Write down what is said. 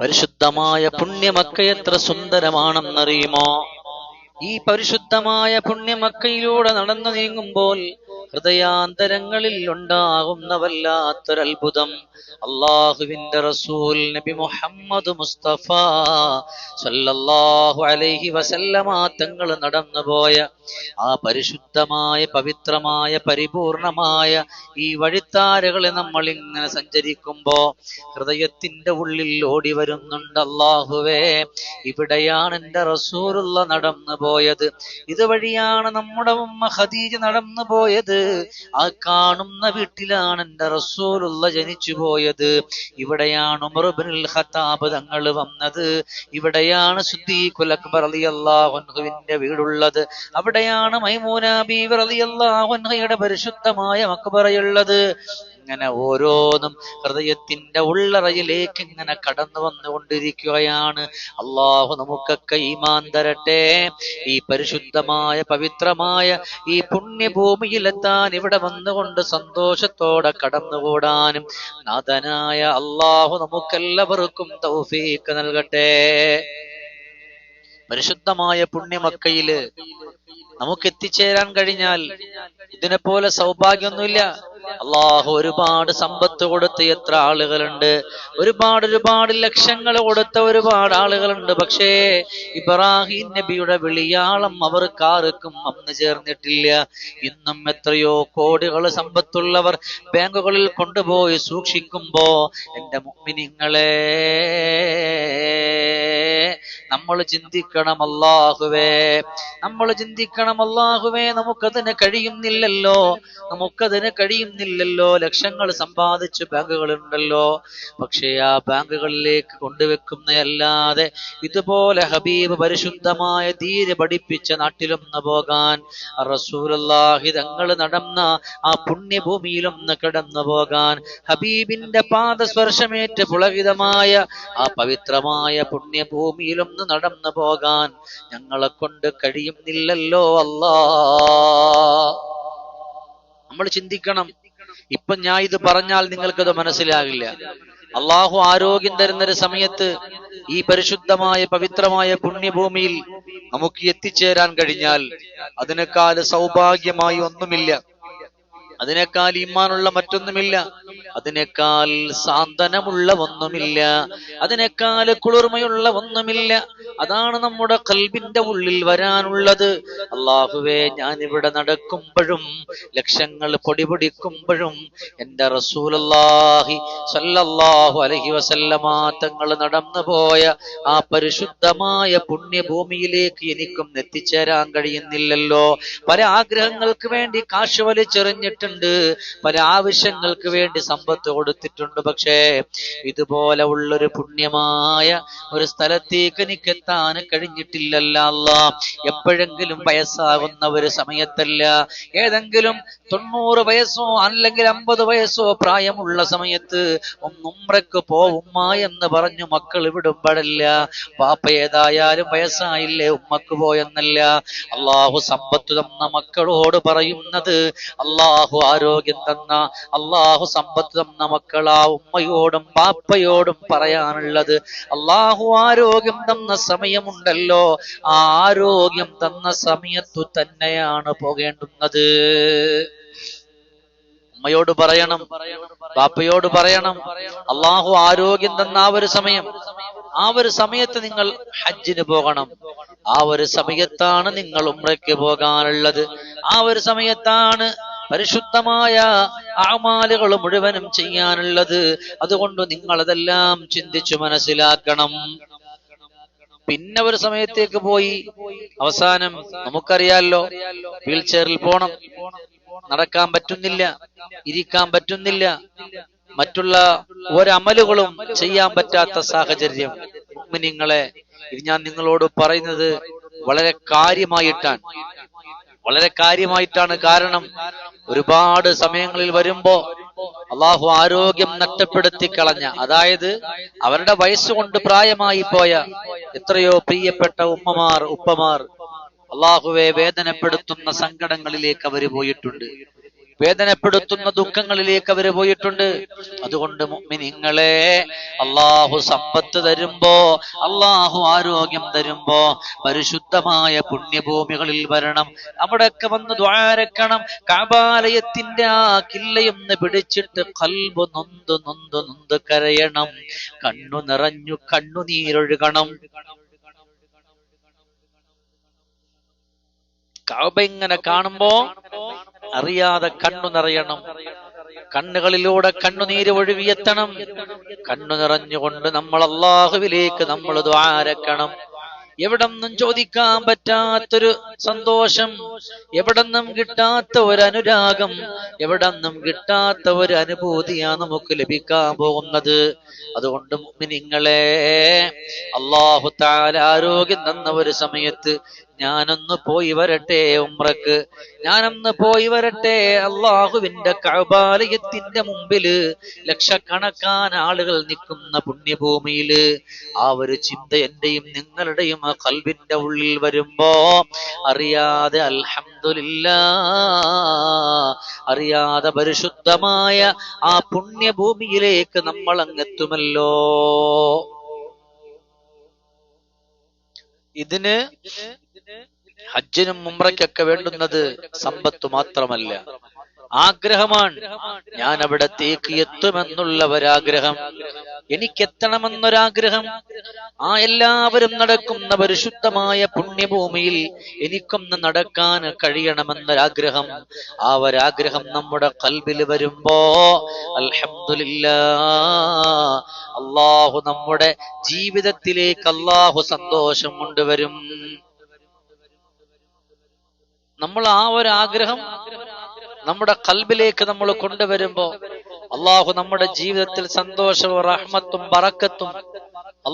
പരിശുദ്ധമായ പുണ്യമക്ക എത്ര സുന്ദരമാണെന്നറിയുമോ? ഈ പരിശുദ്ധമായ പുണ്യമക്കയിലൂടെ നടന്നു നീങ്ങുമ്പോൾ ഹൃദയാന്തരങ്ങളിൽ ഉണ്ടാകുന്ന വല്ലാത്തൊരത്ഭുതം അള്ളാഹുവിന്റെ റസൂൽ നബി മുഹമ്മദ് മുസ്തഫ സല്ലല്ലാഹു അലൈഹി വസല്ലമ തങ്ങൾ നടന്നുപോയ ആ പരിശുദ്ധമായ പവിത്രമായ പരിപൂർണമായ ഈ വഴിത്താരകളെ നമ്മൾ ഇങ്ങനെ സഞ്ചരിക്കുമ്പോ ഹൃദയത്തിന്റെ ഉള്ളിൽ ഓടി വരുന്നുണ്ട്. അള്ളാഹുവേ ഇവിടെയാണ് എന്റെ റസൂലുള്ള നടന്നു പോയത് ഇതുവഴിയാണ് നമ്മുടെ ഉമ്മ ഖദീജ നടന്നു പോയത് ആ കാണുന്ന വീട്ടിലാണ് എന്റെ റസൂലുള്ള ജനിച്ചു പോയത്. ഇവിടെയാണ് ഉമർബിനുൽ ഖത്താബ് തങ്ങൾ വന്നത്. ഇവിടെയാണ് സുദ്ദീഖുൽ അക്ബർ റളിയല്ലാഹു അൻഹുവിന്റെ വീടുള്ളത്. അവിടെയാണ് മൈമൂന ബീവി റളിയല്ലാഹു അൻഹയുടെ പരിശുദ്ധമായ മക്ബറയുള്ളത്. ഇങ്ങനെ ഓരോന്നും ഹൃദയത്തിന്റെ ഉള്ളറയിലേക്ക് ഇങ്ങനെ കടന്നു വന്നുകൊണ്ടിരിക്കുകയാണ്. അള്ളാഹു നമുക്കൊക്കെ ഈമാൻ തരട്ടെ. ഈ പരിശുദ്ധമായ പവിത്രമായ ഈ പുണ്യഭൂമിയിലെത്താൻ ഇവിടെ വന്നുകൊണ്ട് സന്തോഷത്തോടെ കടന്നുകൂടാനും നാഥനായ അള്ളാഹു നമുക്കെല്ലാവർക്കും തൗഫീക്ക് നൽകട്ടെ. പരിശുദ്ധമായ പുണ്യമക്കയിൽ നമുക്ക് എത്തിച്ചേരാൻ കഴിഞ്ഞാൽ ഇതിനെ പോലെ സൗഭാഗ്യമൊന്നുമില്ല. അള്ളാഹു ഒരുപാട് സമ്പത്ത് കൊടുത്ത് എത്ര ആളുകളുണ്ട്? ഒരുപാട് ഒരുപാട് ലക്ഷങ്ങൾ കൊടുത്ത ഒരുപാട് ആളുകളുണ്ട്. പക്ഷേ ഇബ്രാഹിം നബിയുടെ വിളിയാളം അവർക്ക് ആർക്കും അന്ന് ചേർന്നിട്ടില്ല. ഇന്നും എത്രയോ കോടികൾ സമ്പത്തുള്ളവർ ബാങ്കുകളിൽ കൊണ്ടുപോയി സൂക്ഷിക്കുമ്പോ എന്റെ മുമ്മിനിങ്ങളെ നമ്മൾ ചിന്തിക്കണം അല്ലാഹുവേ. നമ്മൾ ചിന്തിക്കണം അല്ലാഹുവേ നമുക്കതിന് കഴിയുന്നില്ലല്ലോ. നമുക്കതിന് കഴിയുന്നില്ലല്ലോ. ലക്ഷങ്ങൾ സമ്പാദിച്ച് ബാങ്കുകളുണ്ടല്ലോ. പക്ഷേ ആ ബാങ്കുകളിലേക്ക് കൊണ്ടുവെക്കുന്നതല്ലാതെ ഇതുപോലെ ഹബീബ് പരിശുദ്ധമായ തീരെ പഠിപ്പിച്ച നാട്ടിലൊന്ന് പോകാൻ റസൂലല്ലാഹി തങ്ങൾ നടന്ന ആ പുണ്യഭൂമിയിലൊന്ന് കിടന്നു പോകാൻ ഹബീബിന്റെ പാദസ്പർശമേറ്റ് പുളകിതമായ ആ പവിത്രമായ പുണ്യഭൂമിയിലൊന്ന് നടന്നു പോകാൻ ഞങ്ങളെ കൊണ്ട് കഴിയുന്നില്ലല്ലോ അല്ലാ. നമ്മൾ ചിന്തിക്കണം. ഇപ്പൊ ഞാൻ ഇത് പറഞ്ഞാൽ നിങ്ങൾക്കത് മനസ്സിലാകില്ല. അള്ളാഹു ആരോഗ്യം തരുന്ന ഒരു സമയത്ത് ഈ പരിശുദ്ധമായ പവിത്രമായ പുണ്യഭൂമിയിൽ നമുക്ക് എത്തിച്ചേരാൻ കഴിഞ്ഞാൽ അതിനേക്കാൾ സൗഭാഗ്യമായി ഒന്നുമില്ല. അതിനേക്കാൾ ഇമ്മാനുള്ള മറ്റൊന്നുമില്ല. അതിനേക്കാൾ സാന്ത്വനമുള്ള ഒന്നുമില്ല അതിനേക്കാൾ കുളിർമയുള്ള ഒന്നുമില്ല അതാണ് നമ്മുടെ കൽബിന്റെ ഉള്ളിൽ വരാനുള്ളത്. അള്ളാഹുവേ ഞാൻ ഇവിടെ നടക്കുമ്പോഴും ലക്ഷങ്ങൾ പൊടിപൊടിക്കുമ്പോഴും എന്റെ റസൂലല്ലാഹി സല്ലല്ലാഹു അലഹി വസല്ലമ തങ്ങൾ നടന്നു പോയ ആ പരിശുദ്ധമായ പുണ്യഭൂമിയിലേക്ക് എനിക്കും എത്തിച്ചേരാൻ കഴിയുന്നില്ലല്ലോ. പല ആഗ്രഹങ്ങൾക്ക് വേണ്ടി കാശ് വലിച്ചെറിഞ്ഞിട്ടുണ്ട്. പല ആവശ്യങ്ങൾക്ക് വേണ്ടി സമ്പത്ത് കൊടുത്തിട്ടുണ്ട്. പക്ഷേ ഇതുപോലെ ഉള്ളൊരു പുണ്യമായ ഒരു സ്ഥലത്തേക്ക് എനിക്ക് എത്താൻ കഴിഞ്ഞിട്ടില്ലല്ല എപ്പോഴെങ്കിലും വയസ്സാകുന്ന ഒരു സമയത്തല്ല. ഏതെങ്കിലും തൊണ്ണൂറ് വയസ്സോ അല്ലെങ്കിൽ അമ്പത് വയസ്സോ പ്രായമുള്ള സമയത്ത് ഒന്നുമ്രക്ക് പോവുമ്മ എന്ന് പറഞ്ഞു മക്കൾ വിടുമ്പടല്ല. പാപ്പ ഏതായാലും വയസ്സായില്ലേ ഉമ്മക്ക് പോയെന്നല്ല. അള്ളാഹു സമ്പത്ത് തന്ന മക്കളോട് പറയുന്നത് അള്ളാഹു ആരോഗ്യം തന്ന അള്ളാഹു സമ്പത്ത് തന്ന മക്കൾ ആ ഉമ്മയോടും പാപ്പയോടും പറയാനുള്ളത്. അള്ളാഹു ആരോഗ്യം തന്ന സമയമുണ്ടല്ലോ. ആരോഗ്യം തന്ന സമയത്തു തന്നെയാണ് പോകേണ്ടുന്നത്. അമ്മയോട് പറയണം ബാപ്പയോട് പറയണം അള്ളാഹു ആരോഗ്യം തന്ന ആ ഒരു സമയം. ആ ഒരു സമയത്ത് നിങ്ങൾ ഹജ്ജിന് പോകണം. ആ ഒരു സമയത്താണ് നിങ്ങൾ ഉമ്രയ്ക്ക് പോകാനുള്ളത്. ആ ഒരു സമയത്താണ് പരിശുദ്ധമായ ആമാലുകൾ മുഴുവനും ചെയ്യാനുള്ളത്. അതുകൊണ്ട് നിങ്ങൾ അതെല്ലാം ചിന്തിച്ചു മനസ്സിലാക്കണം. പിന്നെ ഒരു സമയത്തേക്ക് പോയി അവസാനം നമുക്കറിയാലോ വീൽ ചെയറിൽ പോണം. നടക്കാൻ പറ്റുന്നില്ല ഇരിക്കാൻ പറ്റുന്നില്ല. മറ്റുള്ള ഒരമലുകളും ചെയ്യാൻ പറ്റാത്ത സാഹചര്യം. നിങ്ങളെ ഇത് ഞാൻ നിങ്ങളോട് പറയുന്നത് വളരെ കാര്യമായിട്ടാണ്. വളരെ കാര്യമായിട്ടാണ് കാരണം ഒരുപാട് സമയങ്ങളിൽ വരുമ്പോ അള്ളാഹു ആരോഗ്യം നഷ്ടപ്പെടുത്തി കളഞ്ഞ അതായത് അവരുടെ വയസ്സുകൊണ്ട് പ്രായമായി പോയ എത്രയോ പ്രിയപ്പെട്ട ഉമ്മമാർ ഉപ്പമാർ അള്ളാഹുവെ വേദനപ്പെടുത്തുന്ന സങ്കടങ്ങളിലേക്ക് അവർ പോയിട്ടുണ്ട്. വേദനപ്പെടുത്തുന്ന ദുഃഖങ്ങളിലേക്ക് അവർ പോയിട്ടുണ്ട്. അതുകൊണ്ട് നിങ്ങളെ അള്ളാഹു സമ്പത്ത് തരുമ്പോ അള്ളാഹു ആരോഗ്യം തരുമ്പോ പരിശുദ്ധമായ പുണ്യഭൂമികളിൽ വരണം. അവിടെയൊക്കെ വന്ന് ദ്വാരക്കണം കാബാലയത്തിന്റെ ആ കില്ലയൊന്ന് പിടിച്ചിട്ട് കൽബ് നൊന്ത് നൊന്ത് നൊന്ത് കരയണം. കണ്ണു നിറഞ്ഞു കണ്ണുനീരൊഴുകണം കാബ ഇങ്ങനെ കാണുമ്പോ അറിയാതെ കണ്ണു നിറയണം. കണ്ണുകളിലൂടെ കണ്ണുനീര് ഒഴുകിയെത്തണം. കണ്ണു നിറഞ്ഞുകൊണ്ട് നമ്മൾ അള്ളാഹുവിലേക്ക് നമ്മൾ ദ്വാരക്കണം എവിടെന്നും ചോദിക്കാൻ പറ്റാത്തൊരു സന്തോഷം. എവിടെന്നും കിട്ടാത്ത ഒരു അനുരാഗം. എവിടെന്നും കിട്ടാത്ത ഒരു അനുഭൂതിയാണ് നമുക്ക് ലഭിക്കാൻ പോകുന്നത്. അതുകൊണ്ട് നിങ്ങളെ അള്ളാഹു താല ആരോഗ്യം തന്ന ഒരു സമയത്ത് ഞാനൊന്ന് പോയി വരട്ടെ ഉമ്രക്ക്. ഞാനൊന്ന് പോയി വരട്ടെ അള്ളാഹുവിന്റെ കബാലയത്തിന്റെ മുമ്പിൽ. ലക്ഷക്കണക്കാന ആളുകൾ നിൽക്കുന്ന പുണ്യഭൂമിയിൽ. ആ ഒരു ചിന്ത എന്റെയും നിങ്ങളുടെയും ആ കൽവിന്റെ ഉള്ളിൽ വരുമ്പോ അറിയാതെ അൽഹമില്ല അറിയാതെ പരിശുദ്ധമായ ആ പുണ്യഭൂമിയിലേക്ക് നമ്മൾ അങ്ങെത്തുമല്ലോ ഇതിന് ഹജ്ജിനും മുമ്രയ്ക്കൊക്കെ വേണ്ടുന്നത് സമ്പത്ത് മാത്രമല്ല. ആഗ്രഹമാണ്. ഞാൻ അവിടത്തേക്ക് എത്തുമെന്നുള്ള ഒരാഗ്രഹം എനിക്കെത്തണമെന്നൊരാഗ്രഹം. ആ എല്ലാവരും നടക്കുന്ന പരിശുദ്ധമായ പുണ്യഭൂമിയിൽ എനിക്കൊന്ന് നടക്കാൻ കഴിയണമെന്നൊരാഗ്രഹം. ആ ഒരാഗ്രഹം നമ്മുടെ കൽബിൽ വരുമ്പോ അൽഹംദുലില്ലാ അള്ളാഹു നമ്മുടെ ജീവിതത്തിലേക്ക് അള്ളാഹു സന്തോഷം കൊണ്ടുവരും നമ്മൾ ആ ഒരു ആഗ്രഹം നമ്മുടെ കൽബിലേക്ക് നമ്മൾ കൊണ്ടുവരുമ്പോ അള്ളാഹു നമ്മുടെ ജീവിതത്തിൽ സന്തോഷവും റഹ്മത്തും ബറക്കത്തും